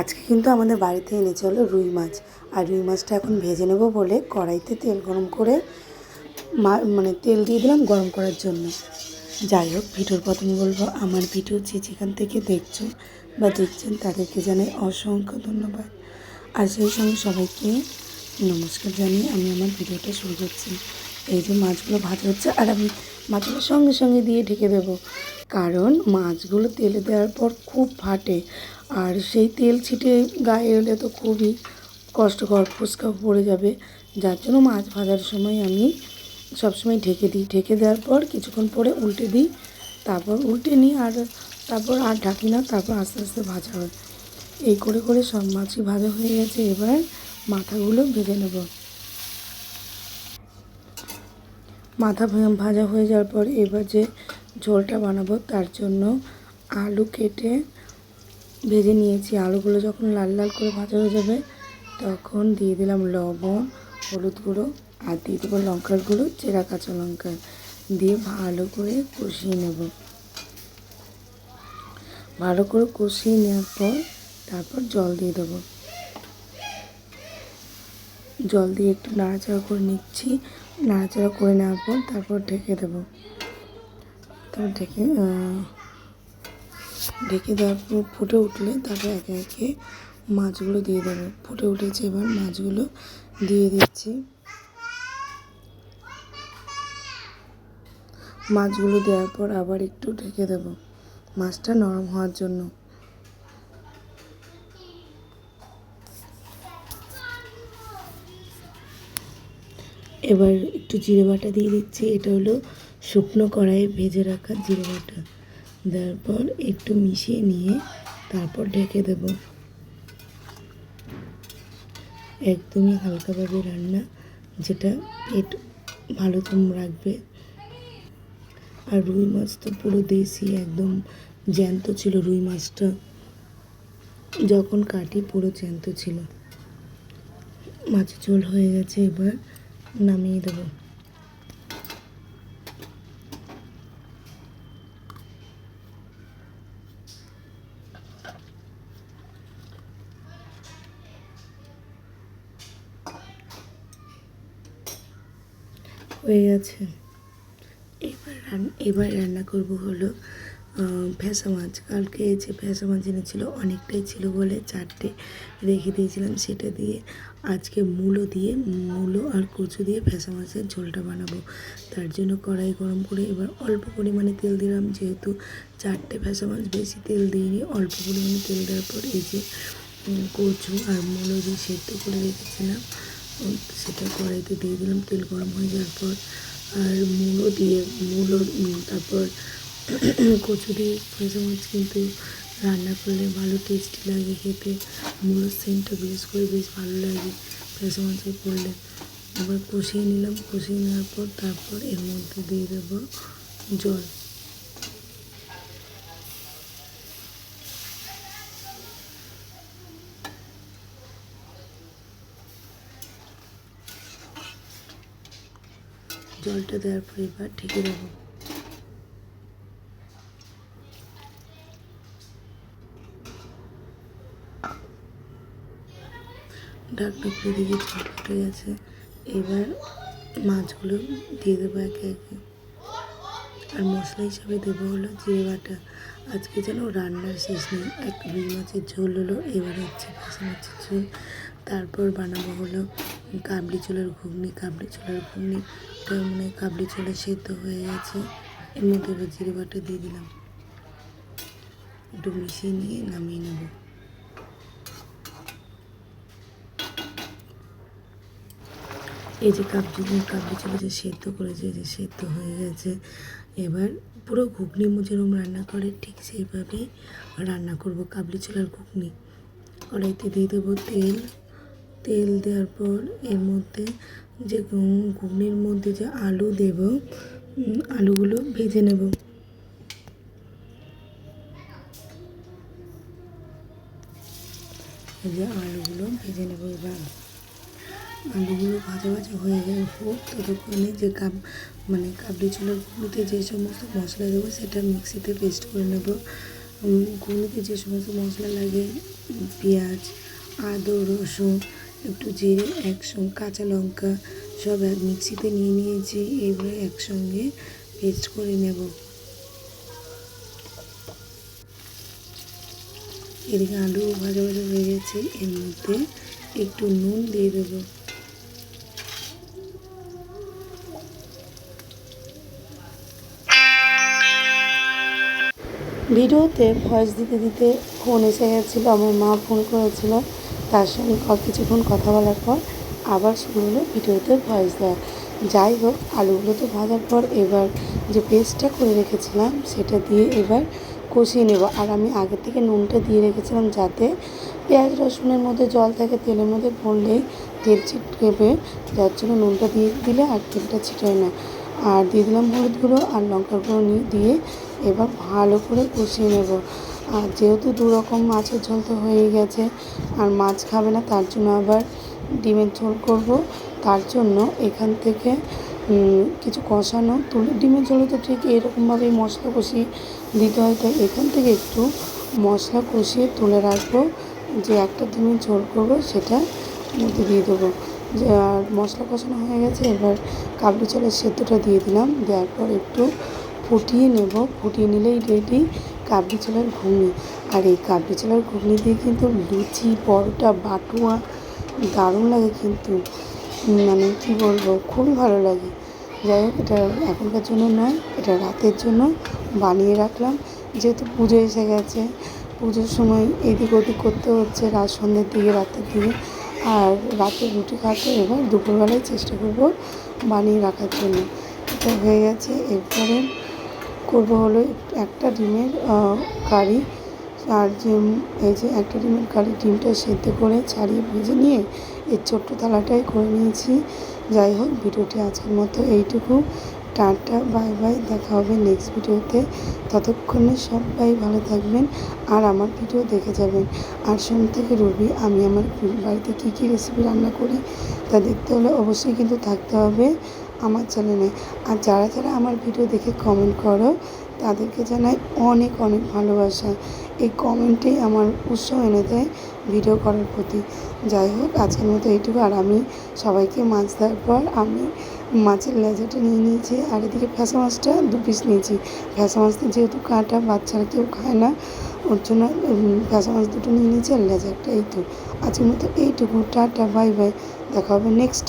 আজকে কিন্তু আমাদের বাড়িতে এনেছে হলো রুই মাছ। আর রুই মাছটা এখন ভেজে নেব বলে কড়াইতে তেল গরম করে মানে তেল দিয়ে দিলাম গরম করার জন্য। যাই হোক, ভিডিওর প্রথমে বলব, আমার ভিডিও যে যেখান থেকে দেখছ বা দেখছেন, তাদেরকে জানাই অসংখ্য ধন্যবাদ। আর সেই সঙ্গে সবাইকে নমস্কার জানিয়ে আমি আমার ভিডিওটা শুরু করছি। এই যে মাছগুলো ভাজা হচ্ছে, আর আমি মাছগুলো সঙ্গে সঙ্গে দিয়ে ঢেকে দেবো। কারণ মাছগুলো তেলে দেওয়ার পর খুব ফাটে। আর সেই তেল ছিটে গায়ে এলে তো খুবই কষ্টকর ফুচকা পড়ে যাবে। যার জন্য মাছ ভাজার সময় আমি সবসময় ঢেকে দিই। ঢেকে দেওয়ার পর কিছুক্ষণ পরে উল্টে দিই। তারপর উল্টে নিই আর তারপর আর ঢাকি না, তারপর আস্তে আস্তে ভাজা হয়। এই করে করে সব মাছই ভাজা হয়ে গেছে। এবার মাথাগুলো ভেজে নেব। মাথা ভাজা হয়ে যাওয়ার পর এবার যে ঝোলটা বানাবো তার জন্য আলু কেটে ভেজে নিয়েছি। আলুগুলো যখন লাল লাল করে ভাজা হয়ে যাবে তখন দিয়ে দিলাম লবণ, হলুদ গুঁড়ো আর দিয়ে দেবো লঙ্কার গুঁড়ো, চেরা কাঁচা লঙ্কা দিয়ে ভালো করে কষিয়ে নেব। ভালো করে কষিয়ে নেওয়ার পর তারপর জল দিয়ে দেবো। জল দিয়ে একটু নাড়াচাড়া করে নিচ্ছি। নাড়াচাড়া করে নেওয়ার পর তারপর ঢেকে দেবো। তারপর ঢেকে ঢেকে দেওয়ার পর ফুটে উঠলে তারপর একে একে মাছগুলো দিয়ে দেবো। ফুটে উঠেছে এবার মাছগুলো দিয়ে দিচ্ছি। মাছগুলো দেওয়ার পর আবার একটু ঢেকে দেবো। মাছটা নরম হওয়ার জন্য। এবার একটু জিরে বাটা দিয়ে দিচ্ছি। এটা হলো শুকনো কড়াইয়ে ভেজে রাখা জিরে বাটা। দেওয়ার পর একটু মিশিয়ে নিয়ে তারপর ঢেকে দেব। একদমই হালকাভাবে রান্না, যেটা পেট ভালো তুম রাখবে। আর রুই মাছ তো পুরো দেশি, একদম জ্যান্ত ছিল রুই মাছটা। যখন কাটি পুরো জ্যান্ত ছিল। মাছের ঝোল হয়ে গেছে এবার নামিয়ে দেবো। হয়ে গেছে। এবার রান এবার রান্না করব হলো ভেসা মাছ। কালকে যে ভেসা মাছ এনেছিল, অনেকটাই ছিল বলে চারটে রেখে দিয়েছিলাম সেটা দিয়ে আজকে মূলো দিয়ে, মূলো আর কচু দিয়ে ভেসা মাছের ঝোলটা বানাবো। তার জন্য কড়াই গরম করে এবার অল্প পরিমাণে তেল দিলাম, যেহেতু চারটে ভেসা মাছ বেশি তেল দিইনি, অল্প পরিমাণে তেল দেওয়ার পর এই যে কচু আর মূলো দিয়ে সেদ্ধ করে রেখেছিলাম সেটা কড়াইতে দিয়ে দিলাম, তেল গরম হয়ে যাওয়ার পর। আর মূলো দিয়ে, মূলো তারপর কচু দিয়ে মাছ কিন্তু রান্না করলে ভালো টেস্টি লাগে খেতে। মূলোর সেন্টটা বিশেষ করে বেশ ভালো লাগে ভেজা মাছে করলে। এবার কষিয়ে নিলাম, কষিয়ে নেওয়ার পর তারপর এর মধ্যে দিয়ে দেবো জল। জলটা দেওয়ার পর এবার ঢেকে দেবো। ঢাকনা খুলে দিয়ে জল ফুটে গেছে। এবার মাছগুলো দিয়ে দেবো একে একে। আর মশলা হিসাবে দেবো হলো জিরে বাটা। আজকে যেন রান্নার শেষ নেই। এক রুই মাছের ঝোল হলো, এবার হচ্ছে ভাষা মাছের ঝোল। তারপর বানাবো হলো কাবলি ছোলার ঘুগনি। কাবলি ছোলার ঘুগনি তো মানে কাবলি ছোলা সেদ্ধ হয়ে গেছে। এর মধ্যে এবার জিরে বাটা দিয়ে দিলাম। একটু মিশিয়ে নিয়ে নামিয়ে নেব। এই যে কাবলি ছিল যে সেদ্ধ করেছে যে সেদ্ধ হয়ে গেছে। এবার পুরো ঘুগনি যেরকম রান্না করে, ঠিক সেইভাবেই রান্না করব কাবলি ছোলার ঘুগনি। কড়াইতে দিয়ে দেবো তেল। তেল দেওয়ার পর এর মধ্যে যে ঘুগনির মধ্যে যে আলু দেব আলুগুলো ভেজে নেব। এই যে আলুগুলো ভেজে নেব এবার। আলুগুলো ভাজা ভাজা হয়ে গেলে হোক ততক্ষণে যে কাপ মানে কাবলি ছোলার ঘুগনিতে যে সমস্ত মশলা দেবো সেটা মিক্সিতে পেস্ট করে নেব। ঘুগনিতে যে সমস্ত মশলা লাগে, পেঁয়াজ, আদা, রসুন, একটু জিরে, একসঙ্গে কাঁচা লঙ্কা সব এক মিক্সিতে নিয়ে নিয়েছি, এবারে একসঙ্গে পেস্ট করে নেব। এদিকে আলু ভাজা ভাজা হয়ে গেছে, এর মধ্যে একটু নুন দিয়ে দেবো। ভিডিওতে ভয়েস দিতে দিতে ফোন এসে গেছিল, আমার মা ফোন করেছিল। তার সঙ্গে কিছুক্ষণ কথা বলার পর আবার শুরু হলো ভিডিওতে ভয়েস দেওয়া। যাই হোক, আলুগুলো তো ভাজার পর এবার যে পেস্টটা করে রেখেছিলাম, সেটা দিয়ে এবার কষিয়ে নেব। আর আমি আগে থেকে নুনটা দিয়ে রেখেছিলাম যাতে পেঁয়াজ, রসুনের মধ্যে জল থাকে, তেলের মধ্যে পড়লেই তেল ছিটকেবে যার জন্য নুনটা দিয়ে দিলে আর তেলটা ছিটায় না। আর দিয়ে দিলাম হলুদ গুঁড়ো আর লঙ্কার গুঁড়ো দিয়ে এবার ভালো করে কষিয়ে নেব। আর যেহেতু দু রকম মাছের ঝোল তো হয়ে গেছে, আর মাছ খাবে না তার জন্য আবার ডিমের ঝোল করব। তার জন্য এখান থেকে কিছু কষানো তুলে, ডিমের ঝোলে তো ঠিক এরকমভাবেই মশলা কষিয়ে দিতে হয়, তাই এখান থেকে একটু মশলা কষিয়ে তুলে রাখব। যে একটা ডিমের ঝোল করব সেটা মধ্যে দিয়ে দেবো। আর মশলা কষানো হয়ে গেছে, এবার কাবলি চালের সেদ্ধটা দিয়ে দিলাম। দেওয়ার পর একটু ফুটিয়ে নেব। ফুটিয়ে নিলেই রেডি কাবলি চালের ঘুগনি। আর এই কাবলি চালের ঘুগনি দিয়ে কিন্তু লুচি, পরোটা, বাটুয়া দারুণ লাগে কিন্তু। মানে কী বলব, খুবই ভালো লাগে। যাই হোক, এটা এখনকার জন্য নয়, এটা রাতের জন্য বানিয়ে রাখলাম। যেহেতু পুজো এসে গেছে, পুজোর সময় এদিক ওদিক করতে হচ্ছে, রাত সন্ধ্যের দিকে, রাতের দিকে। আর রাতে রুটি খাতে এবার দুপুরবেলায় চেষ্টা করব বানিয়ে রাখার জন্য। এটা হয়ে গেছে। এরপরে করব হলো একটা ডিমের কারি। আর যে এই যে একটা ডিমের কারি, ডিমটা সেদ্ধ করে ছাড়িয়ে ভেজে নিয়ে এই ছোট্ট থালাটাই করে নিয়েছি। যাই হোক, ভিডিওটি আজকের মতো এইটুকু। টাটা, বাই বাই, দেখা হবে নেক্সট ভিডিওতে। ততক্ষণে সবাই ভালো থাকবেন আর আমার ভিডিও দেখে যাবেন। আর সোম থেকে রবি, আমি আমার বাড়িতে কী কী রেসিপি রান্না করি তা দেখতে হলে অবশ্যই কিন্তু থাকতে হবে আমার চ্যানেলে আর যারা যারা আমার ভিডিও দেখে কমেন্ট করো, তাদেরকে জানাই অনেক অনেক ভালোবাসা। এই কমেন্টেই আমার উৎসাহ এনে দেয় ভিডিও করার প্রতি। যাই হোক, আজকের মতো এইটুকু। আর আমি সবাইকে মাছ দেওয়ার পর আমি মাছের লেজাটা নিয়ে নিয়েছি আর এদিকে ফ্যাসা মাছটা দু পিস নিয়েছি। ফ্যাসা মাছটা যেহেতু কাঁটা, বাচ্চারা কেউ খায় না, ওর জন্য ফেঁসা মাছ দুটো নিয়ে নিয়েছি আর লেজারটা এই তো। আজকের মতো এইটুকু, টাটা, বাই বাই, দেখা হবে নেক্সট